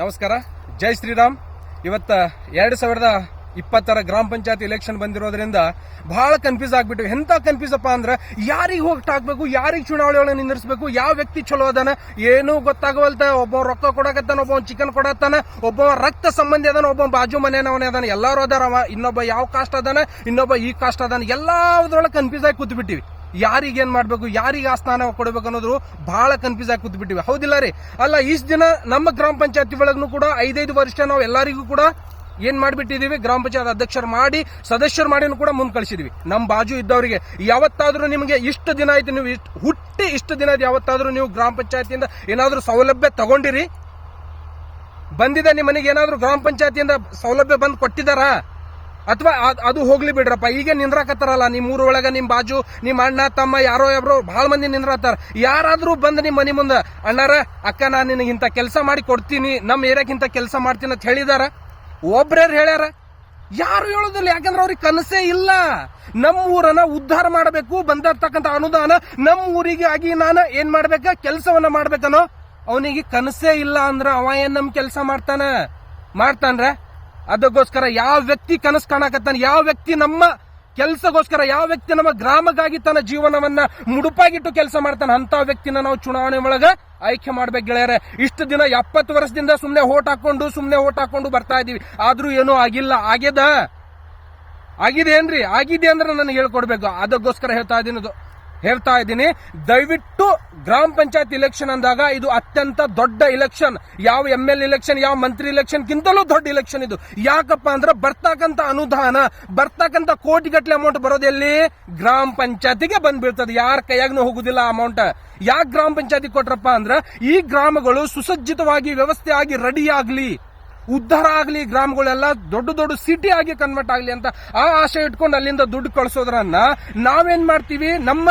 ನಮಸ್ಕಾರ. ಜೈ ಶ್ರೀರಾಮ್. ಇವತ್ತ ಎರಡು ಸಾವಿರದ ಇಪ್ಪತ್ತರ ಗ್ರಾಮ ಪಂಚಾಯತ್ ಎಲೆಕ್ಷನ್ ಬಂದಿರೋದ್ರಿಂದ ಬಹಳ ಕನ್ಫ್ಯೂಸ್ ಆಗ್ಬಿಟ್ಟು, ಎಂತ ಕನ್ಫ್ಯೂಸ್ ಅಪ್ಪ ಅಂದ್ರೆ ಯಾರಿಗೆ ಹೋಗಿ ಹಾಕ್ಬೇಕು, ಯಾರಿಗೆ ಚುನಾವಣೆ ಒಳಗೆ ನಿಂದಿರಿಸಬೇಕು, ಯಾವ ವ್ಯಕ್ತಿ ಚಲೋ ಅದಾನ, ಏನು ಗೊತ್ತಾಗವಲ್ತ ಒಬ್ಬ ರೊಕ್ಕ ಕೊಡಕತ್ತಾನ ಒಬ್ಬ ಚಿಕನ್ ಕೊಡತ್ತಾನ ಒಬ್ಬ ರಕ್ತ ಸಂಬಂಧಿ ಅದಾನ ಒಬ್ಬ ಬಾಜು ಮನೆಯವನೇ ಅದಾನ, ಎಲ್ಲಾರು ಅದಾರವ, ಇನ್ನೊಬ್ಬ ಯಾವ ಕಾಸ್ಟ್ ಅದಾನ, ಇನ್ನೊಬ್ಬ ಈ ಕಾಸ್ಟ್ ಅದಾನ ಎಲ್ಲಾದ್ರೊಳಗೆ ಕನ್ಫ್ಯೂಸ್ ಆಗಿ ಕೂತ್ ಯಾರಿಗೆ ಏನ್ ಮಾಡ್ಬೇಕು, ಯಾರಿಗೆ ಆ ಸ್ಥಾನ ಕೊಡಬೇಕು ಅನ್ನೋದು ಬಹಳ ಕನ್ಫ್ಯೂಸ್ ಆಗಿ ಕೂತ್ಬಿಟ್ಟಿವಿ. ಹೌದಿಲ್ಲ ರೀ? ಅಲ್ಲ, ಇಷ್ಟು ದಿನ ನಮ್ಮ ಗ್ರಾಮ ಪಂಚಾಯತಿ ಒಳಗೂ ಕೂಡ ಐದೈದು ವರ್ಷ ನಾವು ಎಲ್ಲರಿಗೂ ಕೂಡ ಏನ್ ಮಾಡಿಬಿಟ್ಟಿದೀವಿ, ಗ್ರಾಮ ಪಂಚಾಯತ್ ಅಧ್ಯಕ್ಷರು ಮಾಡಿ, ಸದಸ್ಯರು ಮಾಡಿನೂ ಕೂಡ ಮುಂದೆ ಕಳಿಸಿದೀವಿ. ನಮ್ಮ ಬಾಜು ಇದ್ದವರಿಗೆ. ಯಾವತ್ತಾದ್ರೂ ನಿಮಗೆ ಇಷ್ಟು ದಿನ ಆಯ್ತು ನೀವು ಇಷ್ಟು, ಹುಟ್ಟಿ ಇಷ್ಟು ದಿನ ಆಯ್ತು ಯಾವತ್ತಾದ್ರೂ ನೀವು ಗ್ರಾಮ ಪಂಚಾಯತಿಯಿಂದ ಏನಾದರೂ ಸೌಲಭ್ಯ ತಗೊಂಡಿರಿ? ಬಂದಿದೆ ನಿಮ್ಮ ಏನಾದರೂ ಏನಾದ್ರೂ ಗ್ರಾಮ ಪಂಚಾಯತಿಯಿಂದ ಸೌಲಭ್ಯ ಬಂದು ಕೊಟ್ಟಿದಾರಾ ಅಥವಾ ಅದು ಹೋಗ್ಲಿ ಬಿಡ್ರಪ್ಪ. ಈಗ ನಿಂದ್ರಾಕತ್ತಾರಲ್ಲ ನಿಮ್ಮ ಒಳಗ ನಿಮ್ ಬಾಜು ನಿಮ್ಮ ಅಣ್ಣ, ತಮ್ಮ, ಯಾರೋ ಯಾರೋ ಬಹಳ ಮಂದಿ ನಿಂದ್ರಾತಾರ. ಯಾರಾದ್ರೂ ಬಂದು ನಿಮ್ಮ ಮನೆ ಮುಂದೆ, ಅಣ್ಣಾರ, ಅಕ್ಕ, ನಾನು ನಿನಗೆ ಇಂಥ ಕೆಲಸ ಮಾಡಿ ಕೊಡ್ತೀನಿ ನಮ್ಮ ಏರಿಯಾಕ್ಕಿಂತ ಕೆಲಸ ಮಾಡ್ತೀನಿ ಅಂತ ಹೇಳಿದಾರ. ಒಬ್ರ್ಯಾರು ಹೇಳ್ಯಾರ? ಯಾರು ಹೇಳೋದಿಲ್ಲ. ಯಾಕಂದ್ರೆ ಅವ್ರಿಗೆ ಕನಸೇ ಇಲ್ಲ. ನಮ್ಮ ಊರನ್ನ ಉದ್ಧಾರ ಮಾಡಬೇಕು, ಬಂದಿರ್ತಕ್ಕಂಥ ಅನುದಾನ ನಮ್ಮ ಊರಿಗೆ ಆಗಿ ನಾನು ಏನ್ ಮಾಡ್ಬೇಕ, ಕೆಲಸವನ್ನ ಮಾಡ್ಬೇಕನೋ ಅವನಿಗೆ ಕನಸೇ ಇಲ್ಲ ಅಂದ್ರ ಅವ ಏನ್ ನಮ್ ಕೆಲಸ ಮಾಡ್ತಾನ? ಮಾಡ್ತಾನ್ರ? ಅದಕ್ಕೋಸ್ಕರ ಯಾವ ವ್ಯಕ್ತಿ ಕನಸು ಕಾಣಕತ್ತಾನೆ, ಯಾವ ವ್ಯಕ್ತಿ ನಮ್ಮ ಕೆಲಸಗೋಸ್ಕರ, ಯಾವ ವ್ಯಕ್ತಿ ನಮ್ಮ ಗ್ರಾಮಕ್ಕಾಗಿ ತನ್ನ ಜೀವನವನ್ನ ಮುಡುಪಾಗಿಟ್ಟು ಕೆಲಸ ಮಾಡ್ತಾನೆ ಅಂತ ವ್ಯಕ್ತಿನ ನಾವು ಚುನಾವಣೆ ಒಳಗ ಆಯ್ಕೆ ಮಾಡ್ಬೇಕು ಗೆಳೆಯರೆ. ಇಷ್ಟು ದಿನ ಎಪ್ಪತ್ತು ವರ್ಷದಿಂದ ಸುಮ್ಮನೆ ಓಟ್ ಹಾಕೊಂಡು ಸುಮ್ಮನೆ ಓಟ್ ಹಾಕೊಂಡು ಬರ್ತಾ ಇದೀವಿ ಆದ್ರೂ ಏನೂ ಆಗಿಲ್ಲ. ಆಗ್ಯದ? ಆಗಿದೆ ಏನ್ರಿ ಆಗಿದೆ ಅಂದ್ರೆ ನನಗೆ ಹೇಳ್ಕೊಡ್ಬೇಕು. ಅದಕ್ಕೋಸ್ಕರ ಹೇಳ್ತಾ ಇದ್ದೀನಿ ಇದು. ಹೇಳ್ತಾ ಇದ್ದೀನಿ. ದಯವಿಟ್ಟು ಗ್ರಾಮ ಪಂಚಾಯತ್ ಇಲೆಕ್ಷನ್ ಅಂದಾಗ ಇದು ಅತ್ಯಂತ ದೊಡ್ಡ ಇಲೆಕ್ಷನ್ ಯಾವ ಎಂ ಎಲ್ ಇಲೆಕ್ಷನ್ ಯಾವ ಮಂತ್ರಿ ಇಲೆಕ್ಷನ್ ಗಿಂತಲೂ ದೊಡ್ಡ ಇಲೆಕ್ಷನ್ ಇದು. ಯಾಕಪ್ಪ ಅಂದ್ರೆ ಬರ್ತಕ್ಕಂಥ ಅನುದಾನ ಬರ್ತಕ್ಕಂತ ಕೋಟಿಗಟ್ಟಲೆ ಅಮೌಂಟ್ ಬರೋದೆಲ್ಲಿ ಗ್ರಾಮ ಪಂಚಾಯತಿಗೆ ಬಂದ್ಬಿಡ್ತದೆ. ಯಾರ ಕೈಯಾಗ್ನೂ ಹೋಗುದಿಲ್ಲ ಅಮೌಂಟ್ ಯಾಕೆ ಗ್ರಾಮ ಪಂಚಾಯತಿ ಕೊಟ್ರಪ್ಪ ಅಂದ್ರೆ ಈ ಗ್ರಾಮಗಳು ಸುಸಜ್ಜಿತವಾಗಿ ವ್ಯವಸ್ಥೆ ಆಗಿ ರೆಡಿ ಆಗ್ಲಿ. ಉದ್ಧಾರ ಆಗಲಿ, ಗ್ರಾಮಗಳೆಲ್ಲ ದೊಡ್ಡ ದೊಡ್ಡ ಸಿಟಿ ಆಗಿ ಕನ್ವರ್ಟ್ ಆಗಲಿ ಅಂತ ಆ ಆಶೆ ಇಟ್ಕೊಂಡು ಅಲ್ಲಿಂದ ದುಡ್ಡು ಕಳಿಸೋದ್ರನ್ನ ನಾವೇನ್ ಮಾಡ್ತೀವಿ? ನಮ್ಮ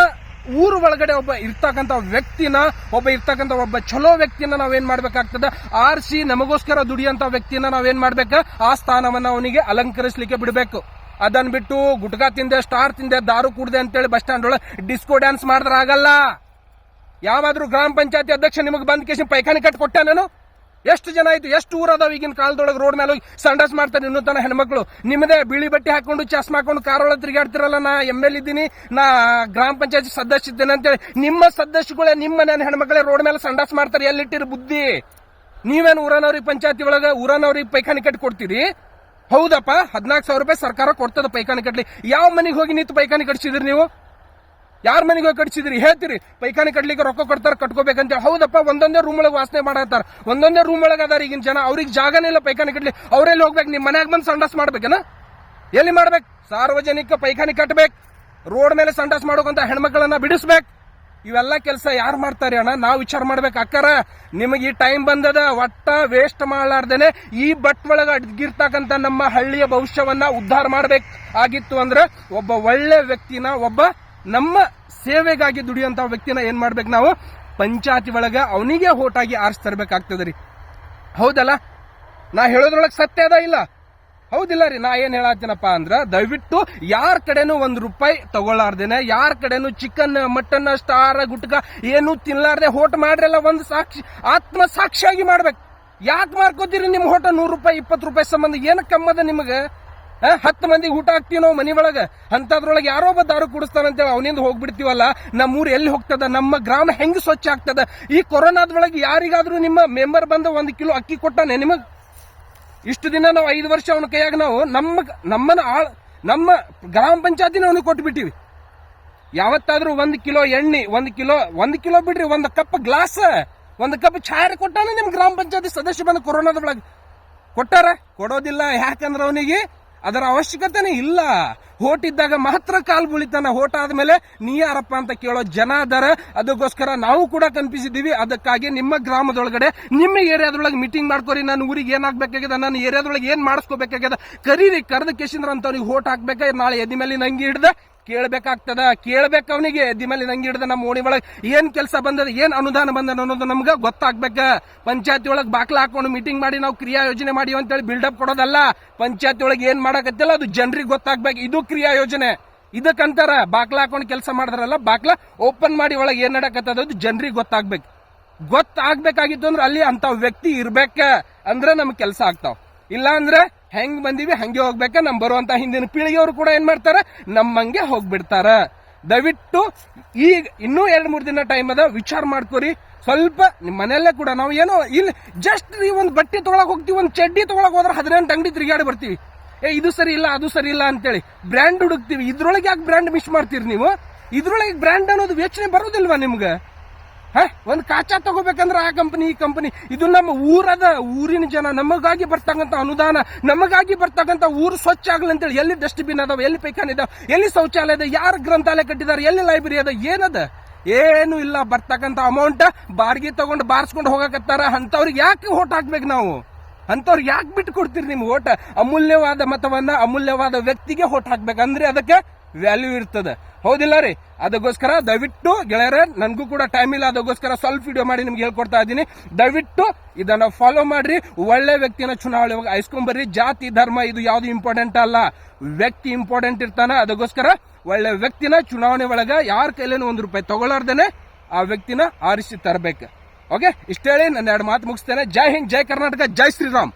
ಊರು ಒಳಗಡೆ ಒಬ್ಬ ಇರ್ತಕ್ಕಂಥ ವ್ಯಕ್ತಿನ, ಒಬ್ಬ ಇರ್ತಕ್ಕಂಥ ಒಬ್ಬ ಚಲೋ ವ್ಯಕ್ತಿನ ನಾವೇನ್ ಮಾಡ್ಬೇಕಾಗ್ತದ? ಆರಿಸಿ ನಮಗೋಸ್ಕರ ದುಡಿಯಂತ ವ್ಯಕ್ತಿನ ನಾವೇನ್ ಮಾಡ್ಬೇಕ? ಆ ಸ್ಥಾನವನ್ನ ಅವನಿಗೆ ಅಲಂಕರಿಸಲಿಕ್ಕೆ ಬಿಡಬೇಕು. ಅದನ್ನ ಬಿಟ್ಟು ಗುಟ್ಕಾ ತಿಂದೆ, ಸ್ಟಾರ್ ತಿಂದೆ, ದಾರು ಕುಡ್ದೆ ಅಂತೇಳಿ ಬಸ್ ಸ್ಟ್ಯಾಂಡ್ ಒಳಗೆ ಡಿಸ್ಕೋ ಡ್ಯಾನ್ಸ್ ಮಾಡಿದ್ರೆ ಆಗಲ್ಲ. ಯಾವಾದ್ರೂ ಗ್ರಾಮ ಪಂಚಾಯತಿ ಅಧ್ಯಕ್ಷ ನಿಮಗೆ ಬಂದ್ ಕೇಸಿ ಪೈಖಾನೆ ಕಟ್ಟಿ ಕೊಟ್ಟೆ ನಾನು? ಎಷ್ಟು ಜನ ಆಯ್ತು ಎಷ್ಟು ಊರ ಅದಾವ ಈಗಿನ ಕಾಲದೊಳಗೆ ರೋಡ್ ಮೇಲೆ ಹೋಗಿ ಸಂಡಸ್ ಮಾಡ್ತಾರೆ ಇನ್ನೂ ತನ ಹೆಣ್ಮಕ್ಳು? ನಿಮ್ಮದೇ ಬಿಳಿ ಬಟ್ಟೆ ಹಾಕೊಂಡು ಚಸ್ಮ ಹಾಕೊಂಡು ಕಾರ್ ಒಳಗೆ ತಿರುಗಾಡ್ತಿರಲ್ಲ, ನಾ ಎಂ ಎಲ್ ಇದ್ದೀನಿ, ನಾ ಗ್ರಾಮ ಪಂಚಾಯತ್ ಸದಸ್ಯ ಇದ್ದೇನೆ ಅಂತೇಳಿ. ನಿಮ್ಮ ಸದಸ್ಯಗಳೇ, ನಿಮ್ಮ ನನ್ನ ಹೆಣ್ಮಕ್ಳೇ ರೋಡ್ ಮೇಲೆ ಸಂಡಾಸ್ ಮಾಡ್ತಾರೆ, ಎಲ್ಲಿಟ್ಟಿರಿ ಬುದ್ಧಿ? ನೀವೇನು ಊರನವ್ರಿಗೆ ಪಂಚಾಯತಿ ಒಳಗೆ, ಊರನವ್ರಿಗೆ ಪೈಖಾನೆ ಕಟ್ಟಿ ಕೊಡ್ತೀರಿ? ಹೌದಪ್ಪ, ಹದಿನಾಲ್ಕು ಸಾವಿರ ರೂಪಾಯಿ ಸರ್ಕಾರ ಕೊಡ್ತದ ಪೈಖಾನೆ ಕಟ್ಲಿ ಯಾವ ಮನೆಗೆ ಹೋಗಿ ನಿಂತು ಪೈಖಾನೆ ಕಟ್ಸಿದ್ರಿ ನೀವು? ಯಾರ ಮನೆಗೆ ಕಟ್ಸಿದ್ರಿ? ಹೇಳ್ತೀರಿ. ಪೈಖಾನೆ ಕಟ್ಲಿಕ್ಕೆ ರೊಕ್ಕ ಕೊಡ್ತಾರ ಕಟ್ಕೋಬೇಕಂತ ಹೌದಪ್ಪ, ಒಂದೊಂದೇ ರೂಮ್ ಒಳಗೆ ವಾಸನೆ ಮಾಡತ್ತಾರ. ಒಂದೊಂದೇ ರೂಮ್ ಒಳಗೆ ಅದಾರ ಈಗಿನ ಜನ. ಅವ್ರಿಗೆ ಜಾಗನೇ ಇಲ್ಲ ಪೈಖಾನೆ ಕಟ್ಲಿ ಅವರೆಲ್ಲಿ ಹೋಗ್ಬೇಕು? ನಿಮ್ಮ ಮನ್ಯಾಗ ಬಂದು ಸಂಡಾಸ್ ಮಾಡ್ಬೇಕನ? ಎಲ್ಲಿ ಮಾಡ್ಬೇಕು? ಸಾರ್ವಜನಿಕ ಪೈಖಾನೆ ಕಟ್ಬೇಕು. ರೋಡ್ ಮೇಲೆ ಸಂಡಾಸ್ ಮಾಡೋಕಂತ ಹೆಣ್ಮಕ್ಳನ್ನ ಬಿಡಿಸ್ಬೇಕು. ಇವೆಲ್ಲ ಕೆಲಸ ಯಾರು ಮಾಡ್ತಾರೆ ಅಣ್ಣ? ನಾವು ವಿಚಾರ ಮಾಡ್ಬೇಕು. ಅಕ್ಕರ, ನಿಮಗೆ ಈ ಟೈಮ್ ಬಂದದ, ಒಟ್ಟ ವೇಸ್ಟ್ ಮಾಡಲಾರ್ದೇನೆ ಈ ಬಟ್ ಒಳಗೆ ಅಡ್ಗಿರ್ತಕ್ಕಂಥ ನಮ್ಮ ಹಳ್ಳಿಯ ಭವಿಷ್ಯವನ್ನ ಉದ್ಧಾರ ಮಾಡ್ಬೇಕು. ಆಗಿತ್ತು ಅಂದ್ರೆ ಒಬ್ಬ ಒಳ್ಳೆ ವ್ಯಕ್ತಿನ ಒಬ್ಬ ನಮ್ಮ ಸೇವೆಗಾಗಿ ದುಡಿಯುವಂಥ ವ್ಯಕ್ತಿನ ಏನ್ ಮಾಡ್ಬೇಕು ನಾವು? ಪಂಚಾಯತಿ ಒಳಗೆ ಅವನಿಗೆ ಓಟಾಗಿ ಆರಿಸಿ ತರಬೇಕಾಗ್ತದೆ ರೀ. ಹೌದಲ್ಲ? ನಾ ಹೇಳೋದ್ರೊಳಗೆ ಸತ್ಯ ಅದ ಇಲ್ಲ? ಹೌದಿಲ್ಲ ರೀ, ನಾ ಏನ್ ಹೇಳತ್ತೀನಪ್ಪ ಅಂದ್ರೆ, ದಯವಿಟ್ಟು ಯಾರ ಕಡೆನೂ ಒಂದು ರೂಪಾಯಿ ತಗೊಳ್ಳಾರ್ದೇನೆ, ಯಾರ ಕಡೆನೂ ಚಿಕನ್ ಮಟನ್ ಸ್ಟಾರ್ ಗುಟ್ಕ ಏನು ತಿನ್ಲಾರ್ದೆ ಹೋಟ್ ಮಾಡ್ರಲ್ಲ ಒಂದು ಸಾಕ್ಷಿ ಆತ್ಮ ಸಾಕ್ಷಿಯಾಗಿ ಮಾಡ್ಬೇಕು. ಯಾಕೆ ಮಾರ್ಕೋತೀರಿ ನಿಮ್ಮ ಹೋಟ ನೂರು ರೂಪಾಯಿ, ಇಪ್ಪತ್ತು ರೂಪಾಯಿ ಸಂಬಂಧ? ಏನಕ್ಕೆ ಕಮ್ಮದ ನಿಮಗೆ? ಹತ್ತು ಮಂದಿಗೆ ಊಟ ಹಾಕ್ತೀವಿ ನಾವು ಮನಿ ಒಳಗೆ? ಅಂತದ್ರೊಳಗೆ ಯಾರೋ ಒಬ್ಬ ದಾರು ಕುಡಿಸ್ತಾನಂತೇಳಿ ಅವನಿಂದ ಹೋಗ್ಬಿಡ್ತೀವಲ್ಲ? ನಮ್ಮೂರು ಎಲ್ಲಿ ಹೋಗ್ತದ? ನಮ್ಮ ಗ್ರಾಮ ಹೆಂಗ್ ಸ್ವಚ್ಛ ಆಗ್ತದ? ಈ ಕೊರೋನಾದೊಳಗೆ ಯಾರಿಗಾದ್ರೂ ನಿಮ್ಮ ಮೆಂಬರ್ ಬಂದ ಒಂದು ಕಿಲೋ ಅಕ್ಕಿ ಕೊಟ್ಟಾನೆ ನಿಮಗೆ? ಇಷ್ಟು ದಿನ ನಾವು ಐದು ವರ್ಷ ಅವನ ಕೈಯಾಗ ನಾವು ನಮ್ಮ ನಮ್ಮನ್ನ ಆಳ್, ನಮ್ಮ ಗ್ರಾಮ ಪಂಚಾಯತಿನ ಅವನಿಗೆ ಕೊಟ್ಬಿಟ್ಟಿವಿ. ಯಾವತ್ತಾದ್ರೂ ಒಂದು ಕಿಲೋ ಎಣ್ಣೆ, ಒಂದು ಕಿಲೋ ಒಂದು ಕಿಲೋ ಬಿಡ್ರಿ, ಒಂದು ಕಪ್ ಗ್ಲಾಸ್, ಒಂದು ಕಪ್ ಚಾರ್ ಕೊಟ್ಟಾನೆ ನಿಮ್ಮ ಗ್ರಾಮ ಪಂಚಾಯತಿ ಸದಸ್ಯ ಬಂದು ಕೊರೋನಾದ ಒಳಗೆ. ಕೊಟ್ಟಾರ? ಕೊಡೋದಿಲ್ಲ ಯಾಕಂದ್ರೆ ಅವನಿಗೆ? ಅದರ ಅವಶ್ಯಕತೆನೇ ಇಲ್ಲ. ಹೋಟ್ ಇದ್ದಾಗ ಮಾತ್ರ ಕಾಲು ಬುಳಿತಾನ. ಹೋಟ್ ಆದ್ಮೇಲೆ ನೀ ಯಾರಪ್ಪ ಅಂತ ಕೇಳೋ ಜನ ಅದರ. ಅದಕ್ಕೋಸ್ಕರ ನಾವು ಕೂಡ ಕನ್ಪಿಸಿದ್ದೀವಿ. ಅದಕ್ಕಾಗಿ ನಿಮ್ಮ ಗ್ರಾಮದೊಳಗಡೆ, ನಿಮ್ಮ ಏರಿಯಾದೊಳಗೆ ಮೀಟಿಂಗ್ ಮಾಡ್ಕೋರಿ. ನನ್ನ ಊರಿಗೆ ಏನಾಗಬೇಕಾಗ್ಯದ ನನ್ನ ಏರಿಯಾದೊಳಗೆ ಏನು ಮಾಡಿಸ್ಕೋಬೇಕಾಗ್ಯದ? ಕರೀರಿ, ಕರೆದ ಕೇಶಿಂದ್ರ ಅಂತವ್ರಿಗೆ ಹೋಟ್ ಹಾಕ್ಬೇಕಾಗಿ ನಾಳೆ ಎದಿ ಮೇಲೆ ನಂಗೆ ಹಿಡ್ದ ಕೇಳ್ಬೇಕಾಗ್ತದ? ಕೇಳ್ಬೇಕು ಅವನಿಗೆ ಎದ್ದಿ ಮೇಲೆ ನಂಗೆ ಹಿಡ್ದ ನಮ್ಮ ಓಣಿ ಒಳಗೆ ಏನು ಕೆಲಸ ಬಂದದ, ಏನು ಅನುದಾನ ಬಂದದ ಅನ್ನೋದು ನಮ್ಗೆ ಗೊತ್ತಾಗ್ಬೇಕ. ಪಂಚಾಯತಿ ಒಳಗೆ ಬಾಕ್ಲ ಹಾಕೊಂಡು ಮೀಟಿಂಗ್ ಮಾಡಿ ನಾವು ಕ್ರಿಯಾ ಯೋಜನೆ ಮಾಡಿ ಅಂತೇಳಿ ಬಿಲ್ಡಪ್ ಕೊಡೋದಲ್ಲ. ಪಂಚಾಯತಿ ಒಳಗೆ ಏನು ಮಾಡಕತ್ತಿಲ್ಲ, ಅದು ಜನರಿಗೆ ಗೊತ್ತಾಗ್ಬೇಕು. ಇದು ಕ್ರಿಯಾ ಯೋಜನೆ. ಇದಕ್ಕಂತಾರ ಬಾಕ್ಲ ಹಾಕೊಂಡು ಕೆಲಸ ಮಾಡಿದ್ರಲ್ಲ, ಬಾಕ್ಲ ಓಪನ್ ಮಾಡಿ ಒಳಗೆ ಏನು ನಡಕತ್ತದ, ಅದು ಜನರಿಗೆ ಗೊತ್ತಾಗ್ಬೇಕು. ಗೊತ್ತಾಗ್ಬೇಕಾಗಿತ್ತು ಅಂದ್ರೆ ಅಲ್ಲಿ ಅಂತ ವ್ಯಕ್ತಿ ಇರ್ಬೇಕ. ಅಂದ್ರೆ ನಮ್ಗೆ ಕೆಲಸ ಆಗ್ತಾವ. ಇಲ್ಲ ಅಂದ್ರೆ ಹೆಂಗ್ ಬಂದಿವಿ, ಹಂಗೆ ಹೋಗ್ಬೇಕ? ನಮ್ ಬರುವಂತ ಹಿಂದಿನ ಪೀಳಿಗೆಯವರು ಕೂಡ ಏನ್ ಮಾಡ್ತಾರ? ನಮ್ಮಂಗೆ ಹೋಗ್ಬಿಡ್ತಾರ. ದಯವಿಟ್ಟು ಈಗ ಇನ್ನೂ ಎರಡು, ಮೂರು ದಿನ ಟೈಮ್ ಅದ, ವಿಚಾರ ಮಾಡ್ಕೋರಿ. ಸ್ವಲ್ಪ ನಿಮ್ಮ ಮನೆಯಲ್ಲೇ ಕೂಡ ನಾವು ಏನೋ ಇಲ್ಲಿ ಜಸ್ಟ್ ಒಂದ್ ಬಟ್ಟೆ ತೊಗೊಳಕ್ ಹೋಗ್ತೀವಿ, ಒಂದು ಚಡ್ಡಿ ತೊಗೊಳಕ್ ಹೋದ್ರೆ ಹದಿನೆಂಟು ಅಂಗಡಿ ತಿರುಗಾಡಿ ಬರ್ತೀವಿ. ಏ, ಇದು ಸರಿ ಇಲ್ಲ, ಅದು ಸರಿ ಇಲ್ಲ ಅಂತೇಳಿ ಬ್ರ್ಯಾಂಡ್ ಹುಡುಕ್ತೀವಿ. ಇದ್ರೊಳಗೆ ಯಾಕೆ ಬ್ರ್ಯಾಂಡ್ ಮಿಸ್ ಮಾಡ್ತೀರಿ ನೀವು? ಇದ್ರೊಳಗೆ ಬ್ರ್ಯಾಂಡ್ ಅನ್ನೋದು ಯೋಚನೆ ಬರೋದಿಲ್ವಾ ನಿಮ್ಗೆ? ಒಂದ್ ಕಾಚಾ ತಗೋಬೇಕಂದ್ರೆ ಆ ಕಂಪನಿ ಈ ಕಂಪನಿ ಇದು ನಮ್ಮ ಊರದ ಊರಿನ ಜನ, ನಮಗಾಗಿ ಬರ್ತಕ್ಕಂಥ ಅನುದಾನ, ನಮಗಾಗಿ ಬರ್ತಕ್ಕಂಥ ಊರು ಸ್ವಚ್ಛ ಆಗಲಿ ಅಂತೇಳಿ ಎಲ್ಲಿ ಡಸ್ಟ್ಬಿನ್ ಅದಾವ, ಎಲ್ಲಿ ಪೈಖಾನೆ ಇದಾವ, ಎಲ್ಲಿ ಶೌಚಾಲಯ ಇದೆ, ಯಾರು ಗ್ರಂಥಾಲಯ ಕಟ್ಟಿದ್ದಾರೆ ಎಲ್ಲಿ ಲೈಬ್ರರಿ ಅದ, ಏನದ? ಏನು ಇಲ್ಲ, ಬರ್ತಕ್ಕಂಥ ಅಮೌಂಟ್ ಬಾಡಿಗೆ ತಗೊಂಡು ಬಾರಿಸ್ಕೊಂಡು ಹೋಗಕತ್ತಾರ ಅಂತವ್ರಿಗೆ ಯಾಕೆ ಓಟ್ ಹಾಕ್ಬೇಕು ನಾವು? ಅಂತವ್ರಿಗೆ ಯಾಕೆ ಬಿಟ್ಟು ಕೊಡ್ತೀರಿ ನಿಮ್ಗೆ ಓಟ್? ಅಮೂಲ್ಯವಾದ ಮತವನ್ನ ಅಮೂಲ್ಯವಾದ ವ್ಯಕ್ತಿಗೆ ಓಟ್ ಹಾಕ್ಬೇಕಂದ್ರೆ ಅದಕ್ಕೆ ವ್ಯಾಲ್ಯೂ ಇರ್ತದೆ. ಹೌದಿಲ್ಲ ರೀ? ಅದಕ್ಕೋಸ್ಕರ ದಯವಿಟ್ಟು ಗೆಳೆಯರೆ, ನನಗೂ ಕೂಡ ಟೈಮ್ ಇಲ್ಲ. ಅದಕ್ಕೋಸ್ಕರ ಸ್ವಲ್ಪ ವಿಡಿಯೋ ಮಾಡಿ ನಿಮ್ಗೆ ಹೇಳ್ಕೊಡ್ತಾ ಇದ್ದೀನಿ. ದಯವಿಟ್ಟು ಇದನ್ನ ಫಾಲೋ ಮಾಡ್ರಿ. ಒಳ್ಳೆ ವ್ಯಕ್ತಿನ ಚುನಾವಣೆ ಐಸ್ಕೊಂಬರ್ರಿ. ಜಾತಿ, ಧರ್ಮ, ಇದು ಯಾವುದು ಇಂಪಾರ್ಟೆಂಟ್ ಅಲ್ಲ. ವ್ಯಕ್ತಿ ಇಂಪಾರ್ಟೆಂಟ್ ಇರ್ತಾನೆ. ಅದಕ್ಕೋಸ್ಕರ ಒಳ್ಳೆ ವ್ಯಕ್ತಿನ ಚುನಾವಣೆ ಒಳಗೆ ಯಾರ ಕೈಲೇನು ಒಂದು ರೂಪಾಯಿ ತಗೊಳ್ಳಾರ್ದೇನೆ ಆ ವ್ಯಕ್ತಿನ ಆರಿಸಿ ತರಬೇಕು. ಓಕೆ ಇಷ್ಟೇಳಿ ನನ್ನ ಎರಡು ಮಾತು ಮುಗಿಸ್ತೇನೆ. ಜೈ ಹಿಂದ್ ಜೈ ಕರ್ನಾಟಕ ಜೈ ಶ್ರೀರಾಮ್.